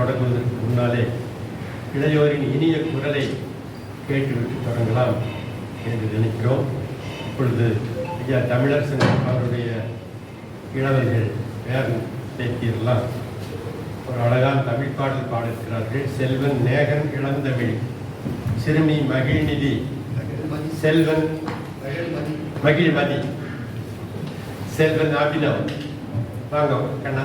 தொடங்குவதற்கு முன்னாலே இளையோரின் இனிய குரலை கேட்டுவிட்டு தொடங்கலாம் என்று நினைக்கிறோம். இப்பொழுது ஐயா தமிழரசன் அவருடைய இளவர்கள் வேகம் பேத்தியெல்லாம் ஒரு அழகான தமிழ் பாடல் பாடியிருக்கிறார்கள். செல்வன் நேகன் இளந்தமிழ் சிறுமி மகிழ்நிதி செல்வன் மகிழ்மதி செல்வன் அபினவ். வாங்க கண்ணா.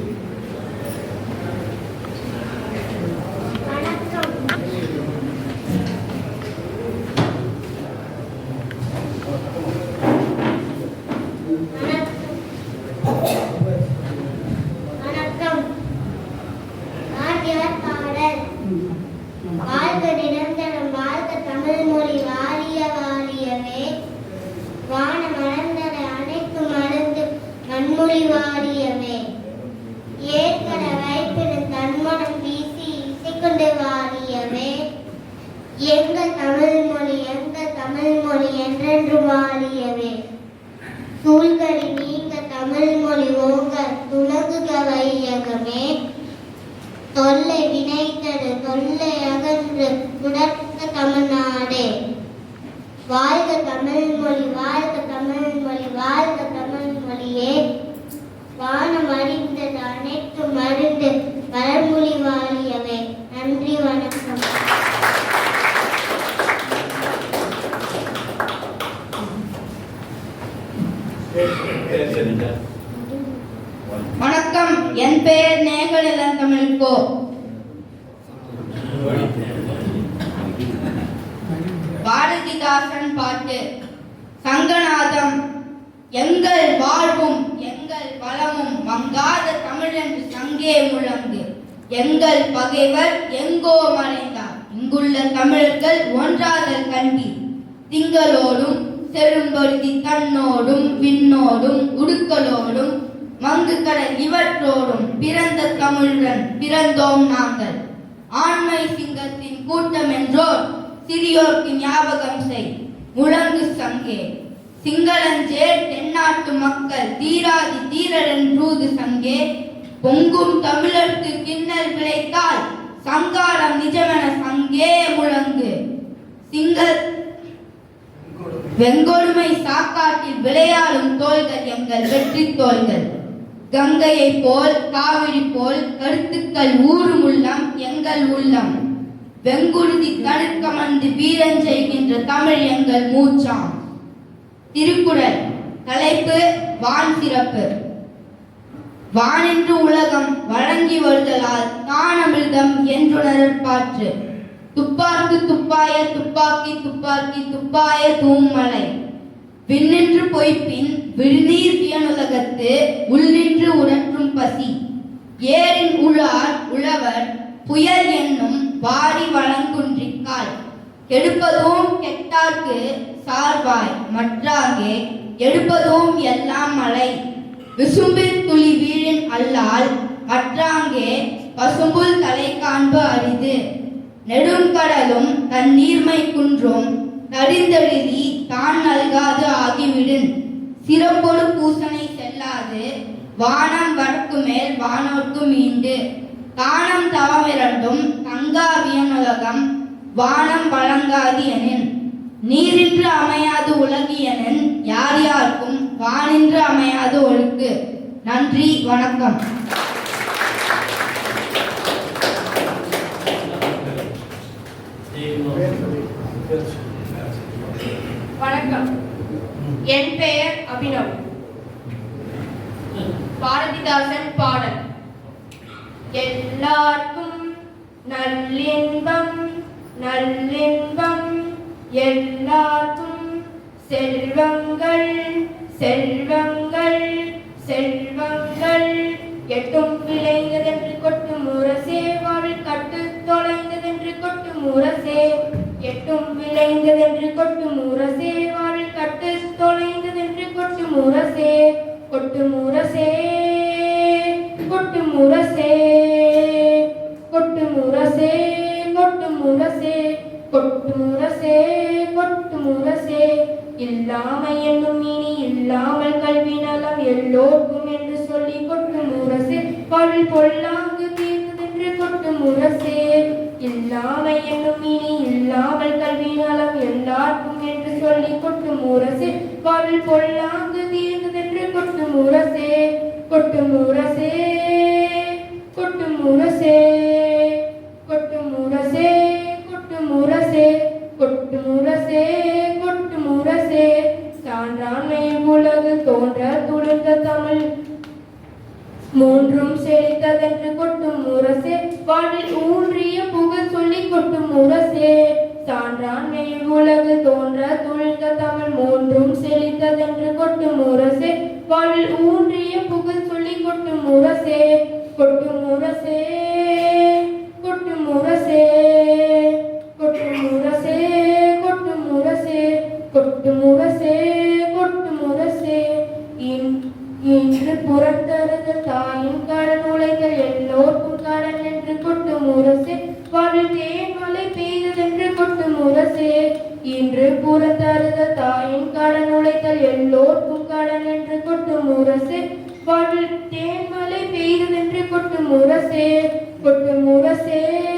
வணக்கம். ஆகியார் பாடல் வாழ்க நிரந்தரம் வாழ்க தமிழ் மொழி வாரிய வாரியவே. வான மலர்ந்தன அனைத்து மருந்து மண்மொழி வாரியவே. ஏற்கன வைப்பின தன்மனம் வீசி இசைக்கொண்டு வாரியவே. எங்கள் தமிழ் மொழி எங்கள் தமிழ் மொழி என்றென்று வாரியவே சூழ்கடி நீங்க தமிழ் மொழி ஓங்க துலகுக வையகமே தொல்லை வினைத்தது தொல்லை அகன்று உடற்க தமிழ்நாடே. வாழ்க தமிழ் மொழி வாழ்க தமிழ் மொழி வாழ்க தமிழ் மொழியே வானம் அறிந்தது அனைத்து மருந்து வளர்மொழி வாழியவை. நன்றி வணக்கம். வணக்கம். என் பெயர் நேகல் இளந்தமிழ் கண்ணதாசன் பாட்டு சங்கநாதம் எங்கள் வாழ்வும் எங்கள் வளமும் மங்காத தமிழென்று சங்கே முழங்கு. எங்கள் பகைவர் எங்கோ மறைந்தார். இங்குள்ள தமிழர்கள் ஒன்றாதல் கண்டி. திங்களோடும் செரும்பருதி தன்னோடும் விண்ணோடும் உடுக்கலோடும் மங்கு கடல் இவற்றோடும் பிறந்த தமிழன் பிறந்தோம் நாங்கள். ஆண்மை சிங்கத்தின் கூட்டம் என்றோர் சிறியோர்க்கு ஞாபகம் செய். முழங்கு சங்கே. சிங்களஞ்சே தென்னாட்டு மக்கள் தீராதி தீரரன் ரூது சங்கே. பொங்கும் தமிழர்க்கு கிண்ணல் விளைத்தால் சங்காரம் நிஜமென சங்கே முழங்கு. சிங்கள் வெங்கொடுமை சாக்காட்டில் விளையாடும் தோள்கள் எங்கள் வெற்றி தோள்கள். கங்கையை போல் காவிரி போல் கருத்துக்கள் ஊரும் உள்ளம் எங்கள் உள்ளம். வெங்குருதி தடுக்கமந்து வீரன் செய்கின்ற தமிழ் எங்கள் மூச்சாம். திருக்குறள் தலைப்பு வான் சிறப்பு. வானென்று உலகம் வழங்கி வருதலால் தானமிழ்தம் என்றுணர்பாற்று துப்பார்க்கு துப்பாய துப்பாக்கி துப்பாக்கி துப்பாய தூம்மலை விண்ணின்று பொய்ப்பின் விழுநீர் வியனுலகத்து உள்ளின்று உணற்றும் பசி. ஏரின் உளார் உழவர் புயல் வாரி வழங்குன்றிக்கால் எடுப்பதும் கெட்டார்க்கு சார்வாய் மற்றாங்கே எடுப்பதும் எல்லாம் மழை. விசும்பில் துளி வீழின் அல்லால் மற்றாங்கே பசும்புல் தலை காண்பு அரிது. நெடுங்கடலும் தன் நீர்மை குன்றும் தரிந்தெழுதி தான் நல்காது ஆகிவிடும் சிறப்பொடு பூசனை செல்லாது வானம் வடக்கு மேல் வானோர்க்கு மீண்டு. காணம் தவமிரண்டும் தங்கா வியனுலகம் வானம் வழங்காது எனின். நீரின்று அமையாது உலகியனன் யார் யாருக்கும் வானின்று அமையாது ஒழுக்கு. நன்றி வணக்கம். வணக்கம். என் பெயர் அபினவ் பாரதிதாசன் பாடல். எல்லார்க்கும் நல்லின்பம் நல்லின்பம். எல்லாருக்கும் செல்வங்கள் செல்வங்கள் செல்வங்கள். எட்டும் விளைந்ததென்று கொட்டும் முரசே வாழ் கட்டு தொலைந்ததென்று கொட்டும் முரசே எட்டும் விளைந்ததென்று கொட்டு இல்லாமை என்னும் இனி இல்லாமல் கல்வி நலம் எல்லோருக்கும் என்று சொல்லி கொட்டும் முரசே. பல் பொல்லாங்கு தீர்ந்ததென்று கொட்டும் முரசே. இல்லாமை என்னும் இனி இல்லாமல் கல்வி நலம் எல்லாருக்கும் என்று சொல்லி கொட்டும் முரசே. பல் பொல்லாங்கு தீர்ந்ததென்று கொட்டும் முரசே. கொட்டும் முரசே போல் மூன்றும் செழித்ததென்று கொட்டும் முரசே. வாழில் ஊன்றிய புகழ் சொல்லி கொட்டும் முரசே. சான்றாண்மை உலகு தோன்ற துளிர்ந்த தமிழ். மூன்றும் செழித்ததென்று கொட்டும் முரசே. வாழில் ஊன்றிய புகழ் சொல்லி கொட்டும் முரசே. கொட்டும் முரசே. கொட்டும் முரசே. கொட்டும் முரசே. கொட்டும் முரசே. கொட்டும் முரசே. இன்று புறத்தருத தாயும் கடன் உழைகள் எல்லோருக்கும் கடன் என்று கொட்டும் முரசே. வாழ்வில் தேன்மலை பெய்ததென்று கொட்டும் முரசே. இன்று புறத்தருத தாயும் கடன் உழைத்தல் எல்லோருக்கும் கடன் என்று கொட்டும் முரசே. வாழ்வில் தேன்மலை பெய்ததென்று கொட்டும் முரசே. கொட்டும் முரசே.